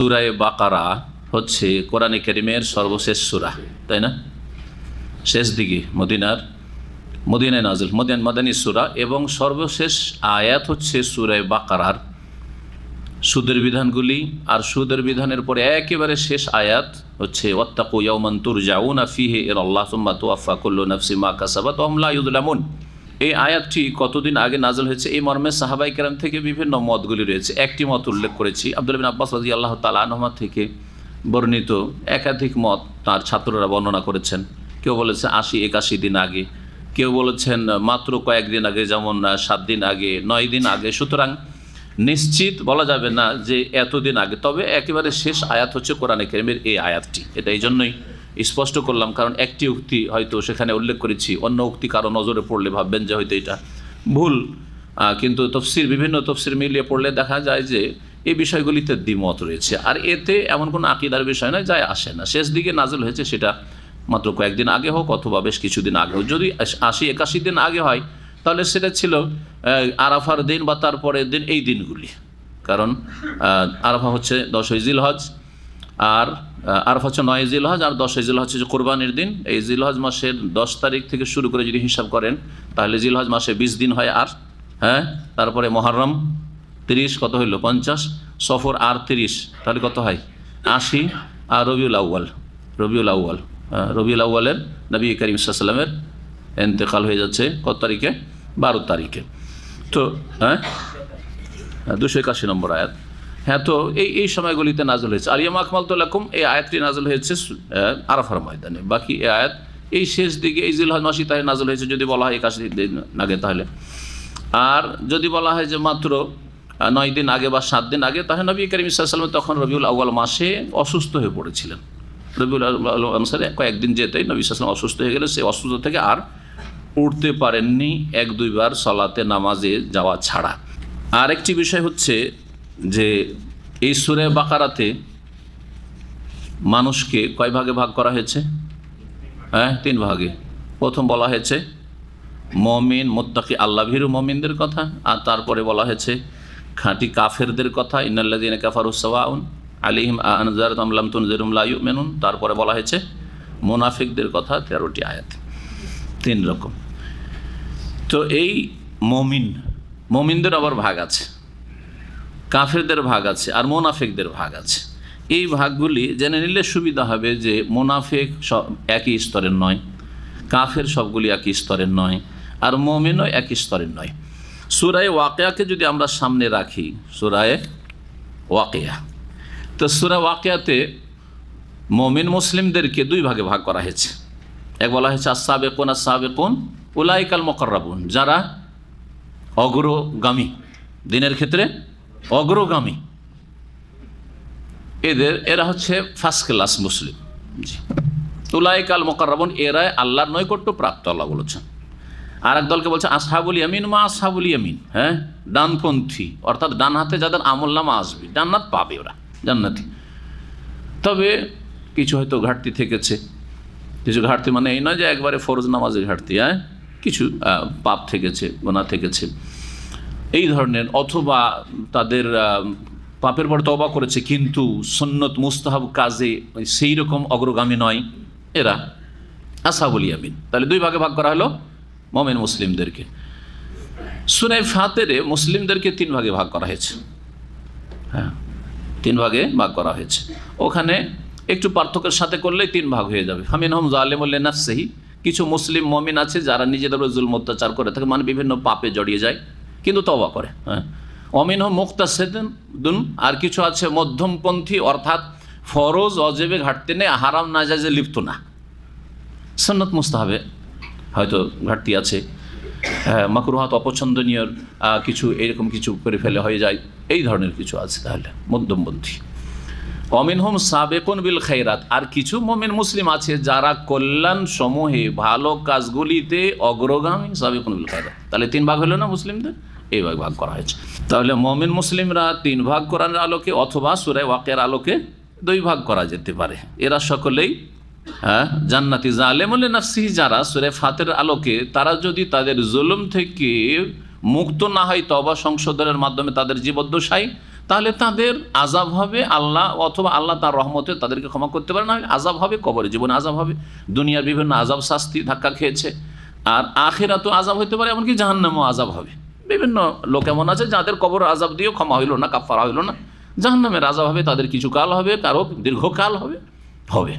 সুরায় বাকারা হচ্ছে কোরআনে কেরিমের সর্বশেষ সুরা, তাই না? শেষ দিকে মদিনার, মদিনায় নাজিল মদিন মাদানী সুরা এবং সর্বশেষ আয়াত হচ্ছে সুরায় বাকারার। সুদের বিধানগুলি আর সুদের বিধানের পরে একেবারে শেষ আয়াত হচ্ছে, ওয়াত্তাকু ইয়াউমান তুরজাউনা ফিহি ইলাল্লাহ সুম্মা তুওয়াফা কুল্লু নাফসি মা কাসাবাত ওয়া হুম লা ইউযলামুন এই আয়াতটি কতদিন আগে নাজল হয়েছে? এই মর্মে সাহাবাই কেরাম থেকে বিভিন্ন মতগুলি রয়েছে। একটি মত উল্লেখ করেছি। আব্দুল বিন আব্বাস রাজি আল্লাহ তালা আনহমা থেকে বর্ণিত একাধিক মত তার ছাত্ররা বর্ণনা করেছেন। কেউ বলেছে আশি, একাশি দিন আগে। কেউ বলেছেন মাত্র কয়েকদিন আগে, যেমন সাত দিন আগে, নয় দিন আগে। সুতরাং নিশ্চিত বলা যাবে না যে এতদিন আগে। তবে একেবারে শেষ আয়াত হচ্ছে কোরআনে কেরিমের এই আয়াতটি। এটা এই জন্যই স্পষ্ট করলাম, কারণ একটি উক্তি হয়তো সেখানে উল্লেখ করেছি, অন্য উক্তি কারও নজরে পড়লে ভাববেন যে হয়তো এটা ভুল। কিন্তু তফসির, বিভিন্ন তফসির মিলিয়ে পড়লে দেখা যায় যে এই বিষয়গুলিতে দ্বিমত রয়েছে। আর এতে এমন কোনো আকিদার বিষয় নয়, যায় আসে না। শেষ দিকে নাজল হয়েছে সেটা মাত্র কয়েকদিন আগে হোক অথবা বেশ কিছুদিন আগে হোক। যদি আশি একাশি দিন আগে হয়, তাহলে সেটা ছিল আরাফার দিন বা তারপরের দিন এই দিনগুলি। কারণ আরাফা হচ্ছে দশই জিল হজ আর আরাফা হচ্ছে নয় জিল হজ আর দশই জিল হচ্ছে কোরবানির দিন। এই জিল হজ মাসের দশ তারিখ থেকে শুরু করে যদি হিসাব করেন তাহলে জিল হজ মাসে বিশ দিন হয় আর হ্যাঁ? তারপরে মহরম তিরিশ কত হইল? পঞ্চাশ। সফর আর তিরিশ তাহলে কত হয়? আশি। আর রবিউল আউ্য়াল রবিউল আউ্য়াল। আহ, রবিউল আউ্য়ালের নবী করিম সাল্লামের এন্তেকাল হয়ে যাচ্ছে কত তারিখে? বারো তারিখে। তো হ্যাঁ? দুশো একাশি নম্বর আয়াত। হ্যাঁ তো এই এই সময়গুলিতে নাজল হয়েছে। আলিয়াম আকমাল তোলাকুম এই আয়াতটি নাজল হয়েছে আরাফার ময়দানে। বাকি এই আয়াত, এই শেষ দিকে, এই জিলহজ মাসি তাই নাজল হয়েছে, যদি বলা হয় একাশি দিন আগে তাহলে। আর যদি বলা হয় যে মাত্র নয় দিন আগে বা সাত দিন আগে তাহলে নবী করিম ইসলাম তখন রবিউল আউ্য়াল মাসে অসুস্থ হয়ে পড়েছিলেন। রবিউল মাসে কয়েকদিন যেতেই নবী ইসলাম অসুস্থ হয়ে গেলে সে অসুস্থ থেকে আর উঠতে পারেননি এক দুইবার সলাতে নামাজে যাওয়া ছাড়া। আর একটি বিষয় হচ্ছে যে এই সুরে বাকারাতে মানুষকে কয় ভাগে ভাগ করা হয়েছে? হ্যাঁ তিন ভাগে। প্রথম বলা হয়েছে, মমিন, মোত্তাকি আল্লাহ ভীরু মমিনদের কথা, আর তারপরে বলা হয়েছে, খাঁটি কাফেরদের কথা ইনাল্লাদিন কাফারুসাউন আলিহিম আনজার আমলাম তুনজেরুম লাইউ মেনুন তারপরে বলা হয়েছে, মোনাফিকদের কথা তেরোটি আয়াত। তিন রকম। তো এই মমিন, মমিনদের আবার ভাগ আছে। কাফেরদের ভাগ আছে আর মোনাফেকদের ভাগ আছে। এই ভাগগুলি জেনে নিলে সুবিধা হবে যে মোনাফেক সব একই স্তরের নয়, কাফের সবগুলি একই স্তরের নয় আর মমিনও একই স্তরের নয়। সুরায় ওয়াকেয়াকে যদি আমরা সামনে রাখি, সুরায় ওয়াকেয়া। তো সুরা ওয়াকেয়াতে মমিন মুসলিমদেরকে দুই ভাগে ভাগ করা হয়েছে। এক বলা হয়েছে আসাবেকুন আসাবেকুন উলাইকাল মকর্রাবুন, যারা অগ্রগামী দিনের ক্ষেত্রে অগ্রগামী। এদের, এরা হচ্ছে ফার্স্ট ক্লাস মুসলিম। জি। উলাইকাল মকর্রাবুন এরাই আল্লাহর নৈকট্য প্রাপ্ত, আল্লাহ বলেছেন। আর এক দলকে বলছে, আসহাবুল ইয়ামিন মা আসহাবুল ইয়ামিন হ্যাঁ? ডানপন্থী। অর্থাৎ ডান হাতে যাদের আমল নামা আসবে ডান্নাত পাবে ওরা, জান্নাতি। তবে কিছু হয়তো ঘাটতি থেকেছে। কিছু ঘাটতি মানে এই নয় যে একবারে ফরজ নামাজের ঘাটতি হ্যাঁ? কিছু পাপ থেকেছে গোনা থেকেছে। এই ধরনের, অথবা তাদের পাপের পর তবা করেছে, কিন্তু সন্নত মুস্তাহাব কাজে সেই রকম অগ্রগামী নয় এরা। আসাবুল ইয়ামিন। তাহলে দুই ভাগে ভাগ করা হলো, মমেন মুসলিমদেরকে। সুনাই ফাতেরে মুসলিমদেরকে তিন ভাগে ভাগ করা হয়েছে। হ্যাঁ তিন ভাগে ভাগ করা হয়েছে। ওখানে একটু পার্থক্যের সাথে করলেই তিন ভাগ হয়ে যাবে। হামিন হম জালেমুল্লে নাফসেহি কিছু মুসলিম মমিন আছে, যারা নিজেদের জুলম অত্যাচার করে থাকে মানে বিভিন্ন পাপে জড়িয়ে যায়। কিন্তু তবা করে হ্যাঁ। অমিন মুক্তাসেদুন আর কিছু আছে মধ্যমপন্থী, অর্থাৎ ফরজ, অজেবে ঘাটতে নেই, হারাম না যায় যে লিপ্ত না। সন্নত মুস্তাহাবে হয়তো ঘাটতি আছে। হ্যাঁ মাকরুহাত অপছন্দনীয় কিছু এরকম কিছু করে ফেলে হয়ে যায়। এই ধরনের কিছু আছে তাহলে, মধ্যমপন্থী। অমিন হোম সাবেকুন বিল খাইরাত। আর কিছু মমিন মুসলিম আছে যারা কল্যাণ সমূহে ভালো কাজগুলিতে অগ্রগামী সাবেকুন বিল খাইরাত। তাহলে তিন ভাগ হলো না মুসলিমদের? এই ভাগ ভাগ করা হয়েছে। তাহলে মমিন মুসলিমরা তিন ভাগ করার আলোকে অথবা সুরে ওয়াকের আলোকে দুই ভাগ করা যেতে পারে। এরা সকলেই হ্যাঁ জান্নাতি জালেমুল নাফসি যারা সুরে ফাতের আলোকে, তারা যদি তাদের জুলুম থেকে মুক্ত না হয় তবা সংশোধনের মাধ্যমে তাদের জীবদ্দশাই তাহলে তাদের আজাব হবে আল্লাহ অথবা আল্লাহ তার রহমতে তাদেরকে ক্ষমা করতে পারে না আজাব হবে কবরে, জীবনে আজাব হবে, দুনিয়ার বিভিন্ন আজাব শাস্তি ধাক্কা খেয়েছে। আর আখেরা তো আজাব হতে পারে, এমনকি জাহান্নামও আজাব হবে। বিভিন্ন লোক এমন আছে যাদের কবর আজাব দিয়েও ক্ষমা হইল না কাফারা হইল না। জাহান্নামের আজাব হবে, তাদের কিছু কাল হবে, কারও দীর্ঘকাল হবে হবে।